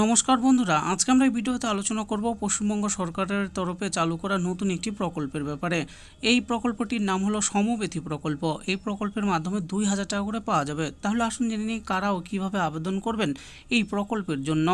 নমস্কার বন্ধুরা, আজকে আমরা এই ভিডিওতে আলোচনা করব পশ্চিমবঙ্গ সরকারের তরফে চালু করা নতুন একটি প্রকল্পের ব্যাপারে। এই প্রকল্পটির নাম হলো সমবেথী প্রকল্প। এই প্রকল্পের মাধ্যমে দুই হাজার টাকা করে পাওয়া যাবে। তাহলে আসুন জেনে নিই কারা ও কীভাবে আবেদন করবেন এই প্রকল্পের জন্য।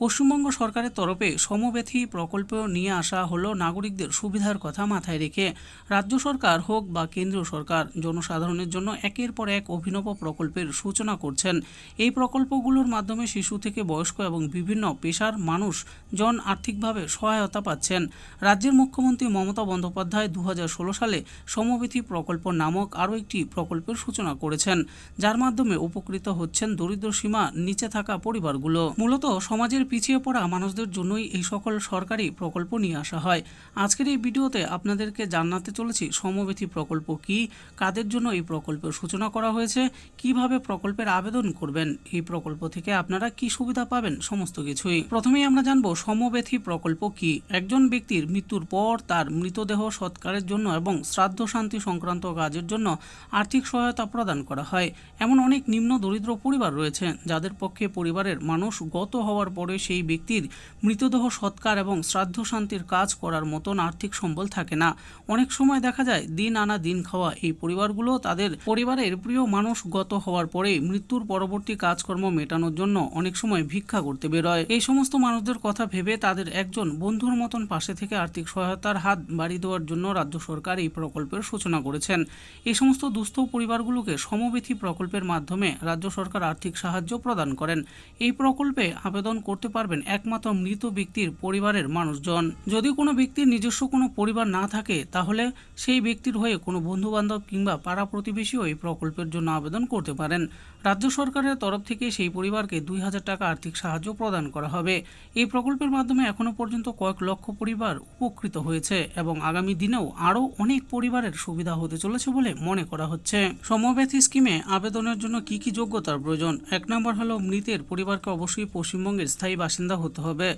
পশ্চিমবঙ্গ সরকারের তরফে সমবেথী প্রকল্প নিয়ে আসা হলো নাগরিকদের সুবিধার কথা মাথায় রেখে। রাজ্য সরকার হোক বা কেন্দ্রীয় সরকার, জনসাধারণের জন্য একের পর এক অভিনব প্রকল্পের সূচনা করছেন। এই প্রকল্পগুলোর মাধ্যমে শিশু থেকে বয়স্ক এবং বিভিন্ন পেশার মানুষ জন আর্থিকভাবে সহায়তা পাচ্ছেন। রাজ্যের মুখ্যমন্ত্রী মমতা বন্দ্যোপাধ্যায় দু হাজার ষোলো সালে সমবেথী প্রকল্প নামক আরও একটি প্রকল্পের সূচনা করেছেন, যার মাধ্যমে উপকৃত হচ্ছেন দরিদ্র সীমা নিচে থাকা পরিবারগুলো। মূলত সমাজের পিছিয়ে পড়া মানুষদের জন্যই এই সকল সরকারি প্রকল্প নিয়ে আসা হয়। আজকের এই ভিডিওতে আপনাদেরকে জানাতে চলেছি সমবেথী প্রকল্প কি, কাদের জন্য এই প্রকল্পের সূচনা করা হয়েছে, কীভাবে প্রকল্পের আবেদন করবেন, এই প্রকল্প থেকে আপনারা কি সুবিধা পাবেন, সমস্ত কিছুই। প্রথমেই আমরা জানব সমবেথী প্রকল্প কি। একজন ব্যক্তির মৃত্যুর পর তার মৃতদেহ সৎকারের জন্য এবং শ্রাদ্ধ শান্তি সংক্রান্ত কাজের জন্য আর্থিক সহায়তা প্রদান করা হয়। এমন অনেক নিম্ন দরিদ্র পরিবার রয়েছে, যাদের পক্ষে পরিবারের মানুষ গত হওয়ার পরে সেই ব্যক্তির মৃতদেহ সৎকার এবং শ্রাদ্ধ শান্তির কাজ করার মতন আর্থিক সম্বল থাকে না। অনেক সময় দেখা যায়, দিন আনা দিন খাওয়া এই পরিবারগুলো তাদের পরিবারের প্রিয় মানুষ গত হওয়ার পরে মৃত্যুর পরবর্তী কাজকর্ম মেটানোর জন্য অনেক সময় ভিক্ষা করতে বেরোয়। এই সমস্ত মানুষদের কথা ভেবে তাদের একজন বন্ধুর মতন পাশে থেকে আর্থিক সহায়তার হাত বাড়িয়ে দেওয়ার জন্য রাজ্য সরকার এই প্রকল্পের সূচনা করেছেন। এই সমস্ত দুস্থ পরিবারগুলোকে সমবেথী প্রকল্পের মাধ্যমে রাজ্য সরকার আর্থিক সাহায্য প্রদান করেন। এই প্রকল্পে আবেদন করতে পারবেন একমাত্র মৃত ব্যক্তির পরিবারের মানুষজন। যদি কোনো ব্যক্তির নিজস্ব কোনো পরিবার না থাকে, তাহলে সেই ব্যক্তির হয়ে কোনো বন্ধু বান্ধব কিংবা পাড়া প্রতিবেশীও এই প্রকল্পের জন্য আবেদন করতে পারেন। রাজ্য সরকারের তরফ থেকে সেই পরিবারকে দুই হাজার টাকা আর্থিক সাহায্য প্রদান করা হবে। এই প্রকল্পের মাধ্যমে এখনও পর্যন্ত কয়েক লক্ষ পরিবার উপকৃত হয়েছে এবং আগামী দিনেও আরও অনেক পরিবারের সুবিধা হতে চলেছে বলে মনে করা হচ্ছে। সমব্যথী স্কিমে আবেদনের জন্য কি কি যোগ্যতার প্রয়োজন? এক নম্বর হলো মৃতের পরিবারকে অবশ্যই পশ্চিমবঙ্গের স্থায়ী বাসিন্দা হতে হবে।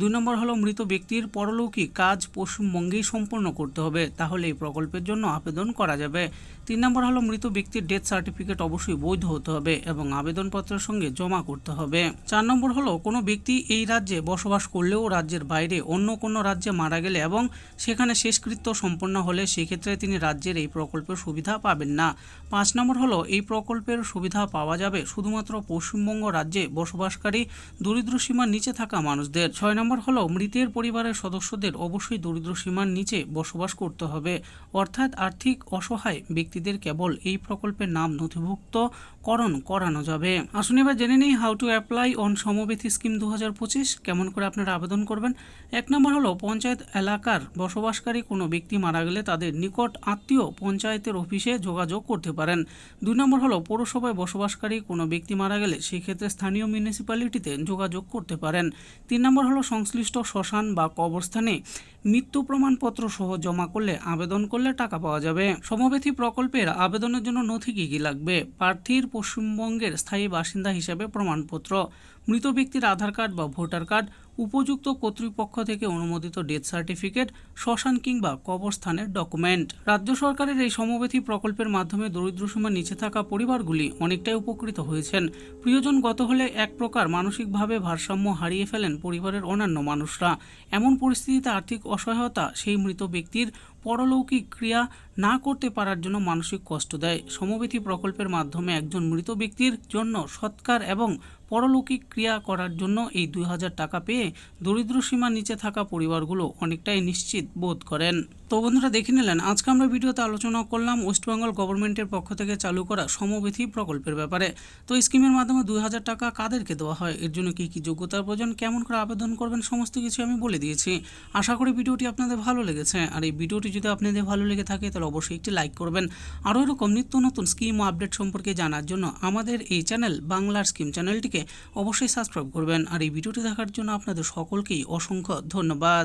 দুই নম্বর হলো মৃত ব্যক্তির পরলৌকিক কাজ পশ্চিমবঙ্গেই সম্পন্ন করতে হবে, তাহলে এই প্রকল্পের জন্য আবেদন করা যাবে। তিন নম্বর হলো মৃত ব্যক্তির ডেথ সার্টিফিকেট অবশ্যই বৈধ হতে হবে। এবং আবেদনপত্রের সঙ্গে জমা করতে হবে। চার নম্বর হলো, কোনো ব্যক্তি এই রাজ্যে বসবাস করলেও রাজ্যের বাইরে অন্য কোনো রাজ্যে মারা গেলে এবং সেখানে শেষকৃত্য সম্পন্ন হলে সেক্ষেত্রে তিনি রাজ্যের এই প্রকল্পের সুবিধা পাবেন না। পাঁচ নম্বর হলো, এই প্রকল্পের সুবিধা পাওয়া যাবে শুধুমাত্র পশ্চিমবঙ্গ রাজ্যে বসবাসকারী দরিদ্র সীমার নিচে থাকা মানুষদের। ছয় নম্বর হলো, মৃতের পরিবারের সদস্যদের অবশ্যই দরিদ্র সীমার নিচে বসবাস করতে হবে। অর্থাৎ আর্থিক অসহায় ব্যক্তিদের কেবল এই প্রকল্পের নাম নথিভুক্ত করণ করানো যাবে। আসুন এবার জেনে নিই how to apply on Samabyathi scheme দু হাজার পঁচিশ। কেমন করে আপনারা আবেদন করবেন? এক নম্বর হলো, পঞ্চায়েত এলাকার বসবাসকারী কোনো ব্যক্তি মারা গেলে তাদের নিকট আত্মীয় পঞ্চায়েতের অফিসে যোগাযোগ করতে পারেন। দুই নম্বর হলো, পৌরসভায় বসবাসকারী কোনো ব্যক্তি মারা গেলে সেক্ষেত্রে স্থানীয় মিউনিসিপ্যালিটিতে যোগাযোগ করতে পারেন। তিন নম্বর হলো, সংশ্লিষ্ট শ্মশান বা কবরস্থানে মৃত্যু প্রমাণপত্র সহ জমা করলে আবেদন করলে টাকা পাওয়া যাবে। সমবেথী প্রকল্পের আবেদনের জন্য নথি কী কী লাগবে? প্রার্থীর পশ্চিমবঙ্গের স্থায়ী বাসিন্দা হিসেবে প্রমাণপত্র। মৃত ব্যক্তির আধার কার্ড বা ভোটার কার্ড উপযুক্ত কর্তৃপক্ষ থেকে অনুমোদিত ডেথ সার্টিফিকেট, শ্মশান কিংবা কবরস্থানের ডকুমেন্ট। রাজ্য সরকারের এই সমবেথী প্রকল্পের মাধ্যমে দরিদ্র সীমার নিচে থাকা পরিবারগুলি অনেকটাই উপকৃত হয়েছেন। প্রিয়জন গত হলে এক প্রকার মানসিকভাবে ভারসাম্য হারিয়ে ফেলেন পরিবারের অন্যান্য মানুষরা। এমন পরিস্থিতিতে আর্থিক অসহায়তা সেই মৃত ব্যক্তির পরলৌকিক ক্রিয়া না করতে পারার জন্য মানসিক কষ্ট দেয়। সমবেথী প্রকল্পের মাধ্যমে একজন মৃত ব্যক্তির জন্য সৎকার এবং পরলৌকিক ক্রিয়া করার জন্য এই দুই হাজার টাকা পেয়ে দরিদ্র সীমার নিচে থাকা পরিবারগুলো অনেকটাই নিশ্চিত বোধ করেন। তো বন্ধুরা দেখে নিলেন, আজকে আমরা ভিডিওতে আলোচনা করলাম ওয়েস্ট বেঙ্গল গভর্নমেন্টের পক্ষ থেকে চালু করা সমবেথী প্রকল্পের ব্যাপারে। তো এই স্কিমের মাধ্যমে দুই হাজার টাকা কাদেরকে দেওয়া হয়? এর জন্য কী কী যোগ্যতার প্রয়োজন? কেমন করে আবেদন করবেন? সমস্ত কিছু আমি বলে দিয়েছি। আশা করি ভিডিওটি আপনাদের ভালো লেগেছে। আর এই ভিডিওটি যদি আপনাদের ভালো লেগে থাকে, তাহলে অবশ্যই একটি লাইক করবেন। আরও এরকম নিত্য নতুন স্কিম ও আপডেট সম্পর্কে জানার জন্য আমাদের এই চ্যানেল বাংলার স্কিম চ্যানেলটিকে অবশ্যই সাবস্ক্রাইব করবেন। আর এই ভিডিওটি দেখার জন্য আপনাদের সকলকেই অসংখ্য ধন্যবাদ।